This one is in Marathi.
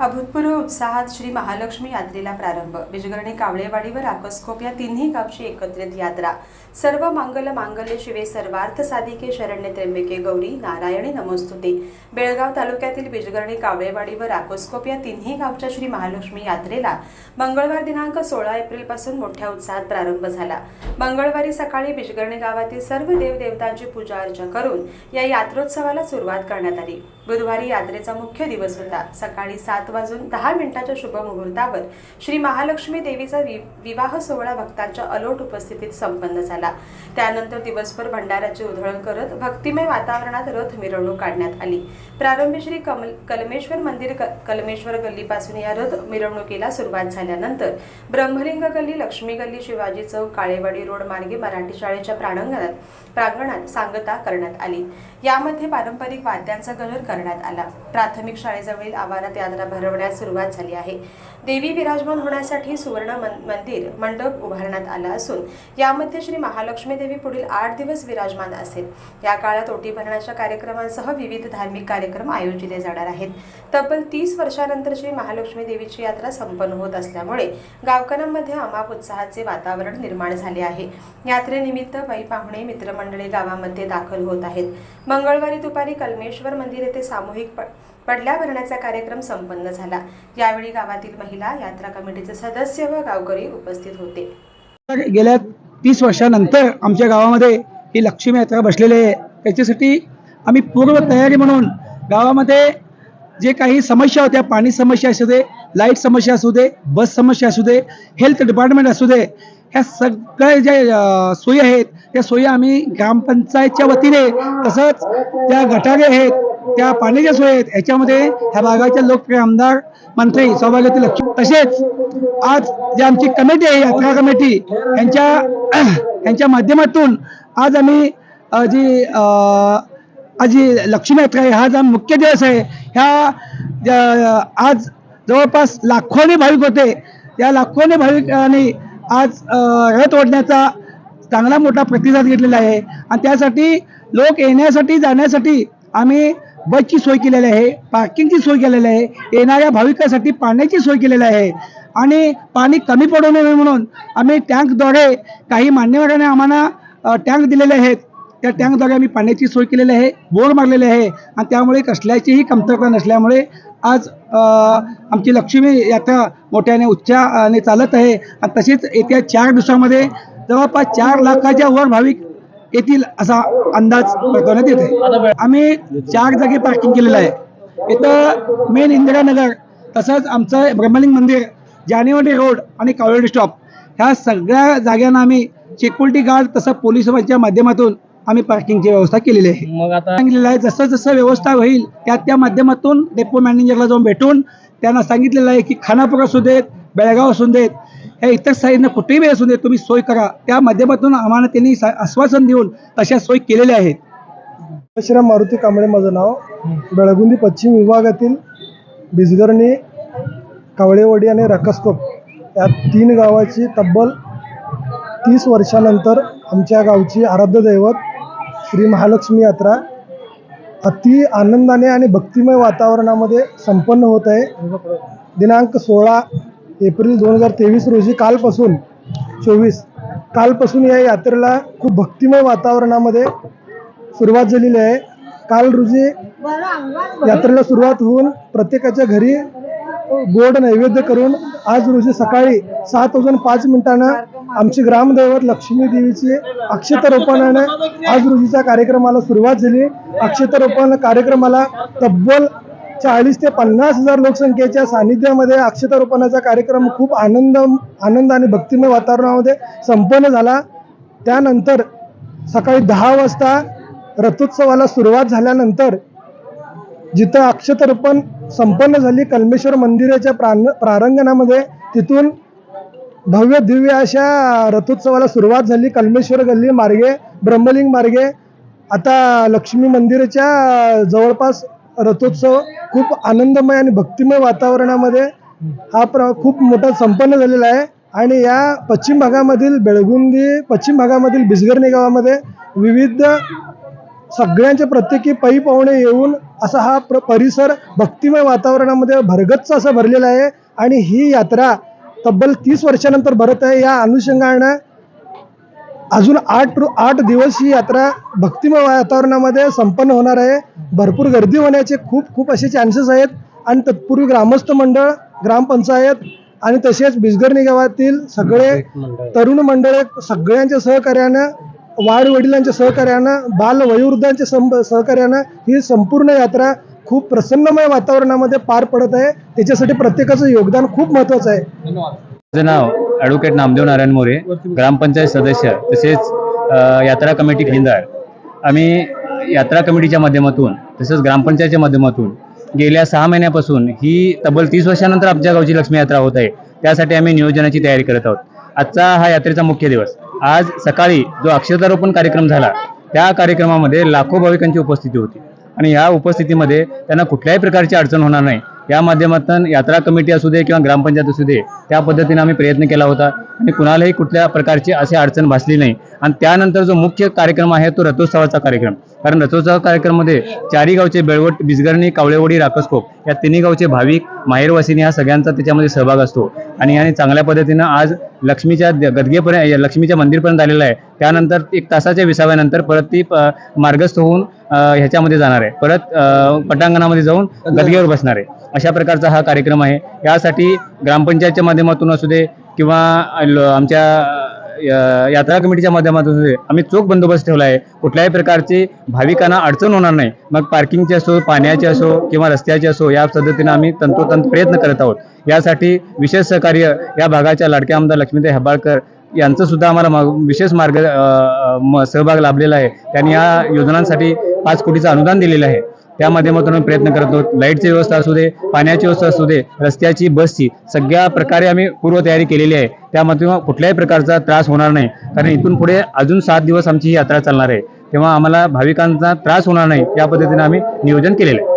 अभूतपूर्व उत्साहात श्री महालक्ष्मी यात्रेला प्रारंभ. बिजगर्णी कावळेवाडी व राकसखोप या तिन्ही गावची एकत्रित यात्रा. सर्व मांगल मांगल्य शिवे सर्वार्थ साधिके शरण्य त्र्यंबके गौरी नारायणी नमोस्तुते. बेळगाव तालुक्यातील बिजगर्णी कावळेवाडी व राकोस्कोप या तिन्ही गावच्या श्री महालक्ष्मी यात्रेला मंगळवार दिनांक सोळा एप्रिलपासून मोठ्या उत्साहात प्रारंभ झाला. मंगळवारी सकाळी बिजगर्णी गावातील सर्व देवदेवतांची पूजा अर्चा करून या यात्रोत्सवाला सुरुवात करण्यात आली. बुधवारी यात्रेचा मुख्य दिवस होता. सकाळी सात वाजून दहा मिनिटाच्या शुभ मुहूर्तावर श्री महालक्ष्मी देवीचा वि- विवाह सोहळा भक्तांच्या अलोट उपस्थितीत संपन्न झाला. त्यानंतर दिवसभर भंडाऱ्याची उधळण करत भक्तिमय वातावरणात रथ मिरवणूक काढण्यात आली. प्रारंभी श्री कमल कलमेश्वर मंदिर कलमेश्वर गल्लीपासून या रथ मिरवणुकीला सुरुवात झाल्यानंतर ब्रह्मलिंग गल्ली लक्ष्मी गल्ली शिवाजी चौक काळेवाडी रोड मार्गे मराठी शाळेच्या प्रांगणात प्रांगणात सांगता करण्यात आली. यामध्ये पारंपरिक वाद्यांचा गजर करण्यात आला. प्राथमिक शाळेजवळील आवारात यात्रा भरवण्यास सुरुवात झाली आहे. देवी विराजमान होण्यासाठी सुवर्ण मंदिर मंडप उभारण्यात आला असून यामध्ये श्री महालक्ष्मी देवी पुढील आठ दिवस विराजमान असेल. या काळात ओटी भरण्याच्या कार्यक्रमांसह विविध धार्मिक कार्यक्रम आयोजिले जाणार आहेत. तब्बल तीस वर्षानंतर श्री महालक्ष्मी देवीची यात्रा संपन्न होत असल्यामुळे गावकऱ्यांमध्ये अमाप उत्साहाचे वातावरण निर्माण झाले आहे. यात्रेनिमित्त बाई पाहुणे मित्रमंडळी गावामध्ये दाखल होत आहेत. मंगळवारी दुपारी कलमेश्वर मंदिर येथे सामूहिक प- पडल्या भरण्याचा कार्यक्रम संपन्न झाला. यावेळी गावातील महिला यात्रा कमिटीचे सदस्य व गावकरी उपस्थित होते. तर गेल्या तीस वर्षानंतर आमच्या गावामध्ये ही लक्ष्मी यात्रा बसलेली आहे. त्याच्यासाठी आम्ही पूर्व तयारी म्हणून गावामध्ये जे काही समस्या होत्या पाणी समस्या असू दे लाइट समस्या असू दे बस समस्या असू दे हेल्थ डिपार्टमेंट असू दे ह्या सगळ्या ज्या सोयी आहेत त्या सोयी आम्ही ग्रामपंचायतच्या वतीने तसंच त्या गटारे आहेत त्या पाण्याच्या सोयी आहेत याच्यामध्ये ह्या भागाचे लोकप्रिय आमदार मंत्री सौभाग्यवती लक्ष्मी. तसेच आज जी आमची कमिटी आहे यात्रा कमिटी यांच्या यांच्या माध्यमातून आज आम्ही जी आज जी लक्ष्मी यात्रा आहे हा जो मुख्य दिवस आहे. ह्या आज जवळपास लाखोनी भाविक होते. या लाखोनी भाविकांनी आज रथ ओढण्याचा चांगला मोठा प्रतिसाद घेतलेला आहे. आणि त्यासाठी लोक येण्यासाठी जाण्यासाठी आम्ही बसची सोय केलेली आहे पार्किंगची सोय केलेली आहे येणाऱ्या भाविकांसाठी पाण्याची सोय केलेली आहे. आणि पाणी कमी पडू नये म्हणून आम्ही टँकद्वारे काही मान्यवरांनी आम्हाला टँक दिलेले आहेत. त्या टँकद्वारे आम्ही पाण्याची सोय केलेली आहे बोर मारलेले आहे. आणि त्यामुळे कसल्याचीही कमतरता नसल्यामुळे आज आमची लक्ष्मी यात्रा मोठ्याने उच्चाने चालत आहे. आणि तशीच येत्या चार दिवसामध्ये जवळपास चार लाखाच्या वर भाविक येतील असा अंदाज वर्तवण्यात येते आम्ही चार जागी पार्किंग केलेलं आहे. इथं मेन इंदिरानगर तसंच आमचं ब्रह्मलिंग मंदिर जानेवाडी रोड आणि कावळेडी स्टॉप ह्या सगळ्या जागांना आम्ही सिक्युरिटी गार्ड तसं पोलिसांच्या माध्यमातून आम्ही पार्किंगची व्यवस्था केलेली आहे. मग आता सांगितलेलं आहे जसं जसं व्यवस्था होईल त्या त्या माध्यमातून डेपो मॅनेजरला जाऊन भेटून त्यांना सांगितलेलं आहे की खानापूर असू देत बेळगाव असू देत या इतर साईडनं कुठेही वेळ असू दे तुम्ही सोय करा. त्या माध्यमातून आम्हाला त्यांनी सा- आश्वासन देऊन तशा सोय केलेल्या आहेत. श्रीराम मारुती कांबळे माझं नाव. बेळगुंदी पश्चिम विभागातील बिजगरणी कावळेवाडी आणि रकसकोप या तीन गावाची तब्बल तीस वर्षानंतर आमच्या गावची आराध्य दैवत श्री महालक्ष्मी यात्रा अति आनंदाने आणि भक्तिमय वातावरणामध्ये संपन्न होत आहे. दिनांक सोळा एप्रिल दोन हजार तेवीस रोजी कालपासून चोवीस कालपासून या यात्रेला खूप भक्तिमय वातावरणामध्ये सुरुवात झालेली आहे. काल रोजी यात्रेला सुरुवात होऊन प्रत्येकाच्या घरी गोड नैवेद्य करून आज रोजी सकाळी सात वाजून पाच मिनिटानं आमची ग्रामदैवत लक्ष्मी देवीची अक्षतरोपणाने आज रोजीच्या कार्यक्रमाला सुरुवात झाली. अक्षतरोपण कार्यक्रमाला तब्बल चाळीस ते पन्नास हजार लोकसंख्येच्या सानिध्यामध्ये अक्षतारोपणाचा कार्यक्रम खूप आनंद आनंद आणि भक्तिमय वातावरणामध्ये संपन्न झाला. त्यानंतर सकाळी दहा वाजता रथोत्सवाला सुरुवात झाल्यानंतर जिथं अक्षतर्पण संपन्न झाली कल्मेश्वर मंदिराच्या प्रां प्रारंगणामध्ये तिथून भव्य दिव्य अशा रथोत्सवाला सुरुवात झाली. कल्मेश्वर गल्ली मार्गे ब्रह्मलिंग मार्गे आता लक्ष्मी मंदिराच्या जवळपास रथोत्सव खूप आनंदमय आणि भक्तिमय वातावरणामध्ये हा प्र खूप मोठा संपन्न झालेला आहे. आणि या पश्चिम भागामधील बेळगुंदी पश्चिम भागामधील बिजगर्णी गावामध्ये विविध सगळ्यांचे प्रत्येकी पै पाहुणे येऊन असा हा प्र परिसर भक्तिमय वातावरणामध्ये भरगच्च असं भरलेला आहे. आणि ही यात्रा तब्बल तीस वर्षानंतर भरत आहे. या अनुषंगानं अजून आठ आठ दिवस ही यात्रा भक्तिमय वातावरणामध्ये संपन्न होणार आहे. भरपूर गर्दी होण्याचे खूप खूप असे चान्सेस आहेत. आणि तत्पूर्वी ग्रामस्थ मंडळ ग्रामपंचायत आणि तसेच बिजगर्णी गावातील सगळे तरुण मंडळ सगळ्यांच्या सहकार्यानं वाढ वडिलांच्या सहकार्यानं बाल वयोवृद्धांच्या संब सहकार्यानं ही संपूर्ण यात्रा खूप प्रसन्नमय वातावरणामध्ये पार पडत आहे. त्याच्यासाठी प्रत्येकाचं योगदान खूप महत्त्वाचं आहे. माझं नाव ॲडव्होकेट नामदेव नारायण मोरे ग्रामपंचायत सदस्य तसेच यात्रा कमिटी खिंदाळ आम्ही यात्रा कमिटीच्या माध्यमातून तसेच ग्रामपंचायतच्या माध्यमातून गेल्या सहा महिन्यापासून ही तब्बल तीस वर्षानंतर आमच्या गावची लक्ष्मी यात्रा होत आहे. त्यासाठी आम्ही नियोजनाची तयारी करत आहोत. आजचा हा यात्रेचा मुख्य दिवस. आज सकाळी जो अक्षरारोपण कार्यक्रम झाला त्या कार्यक्रमामध्ये लाखो भाविकांची उपस्थिती होती. आणि या उपस्थितीमध्ये त्यांना कुठल्याही प्रकारची अडचण होणार नाही. या माध्यमातून यात्रा कमिटी असू दे किंवा ग्रामपंचायत असू दे त्या पद्धतीने आम्ही प्रयत्न केला होता. आणि कुणालाही कुठल्या प्रकारची अशी अडचण भासली नाही. आणि त्यानंतर जो मुख्य कार्यक्रम आहे तो रथोत्सवाचा कार्यक्रम. कारण रथोत्सव कार्यक्रमामध्ये चारी गावचे बेळवट बिजगर्णी कावळेवडी राकसकोप या तिन्ही गावचे भाविक माहेरवासिनी हा सगळ्यांचा त्याच्यामध्ये सहभाग असतो. आणि आणि चांगल्या पद्धतीनं आज लक्ष्मीच्या द- गदगेपर्यंत लक्ष्मीच्या मंदिरपर्यंत आलेलं आहे. त्यानंतर एक तासाच्या विसाव्यानंतर परत ती प- मार्गस्थ होऊन ह्याच्यामध्ये जाणार आहे. परत पटांगणामध्ये जाऊन गदगेवर बसणार आहे. अशा प्रकारचा हा कार्यक्रम आहे. यासाठी ग्रामपंचायतच्या माध्यमातून असू दे किंवा आमच्या यात्रा कमिटीच्या माध्यमातून आम्ही चोख बंदोबस्त ठेवला आहे कुठल्याही प्रकारची भाविकांना अडचण होणार नाही. मग पार्किंगची असो पाण्याची असो किंवा रस्त्याची असो या पद्धतीने आम्ही तंतोतंत प्रयत्न करत आहोत. यासाठी विशेष सहकार्य या भागाच्या लाडक्या आमदार लक्ष्मीताई हबाळकर यांचं सुद्धा आम्हाला माग- विशेष मार्ग म- सहभाग लाभलेला आहे. त्यांनी या योजनांसाठी पाच कोटीचं अनुदान दिलेलं आहे. त्या माध्यमातून आम्ही प्रयत्न करत आहोत. लाईटची व्यवस्था असू दे पाण्याची व्यवस्था असू दे रस्त्याची बसची सगळ्या प्रकारे आम्ही पूर्वतयारी केलेली आहे. त्यामध्ये कुठल्याही प्रकारचा त्रास होणार नाही. कारण इथून पुढे अजून सात दिवस आमची ही यात्रा चालणार आहे. तेव्हा आम्हाला भाविकांचा त्रास होणार नाही. या पद्धतीने आम्ही नियोजन केलेलं आहे.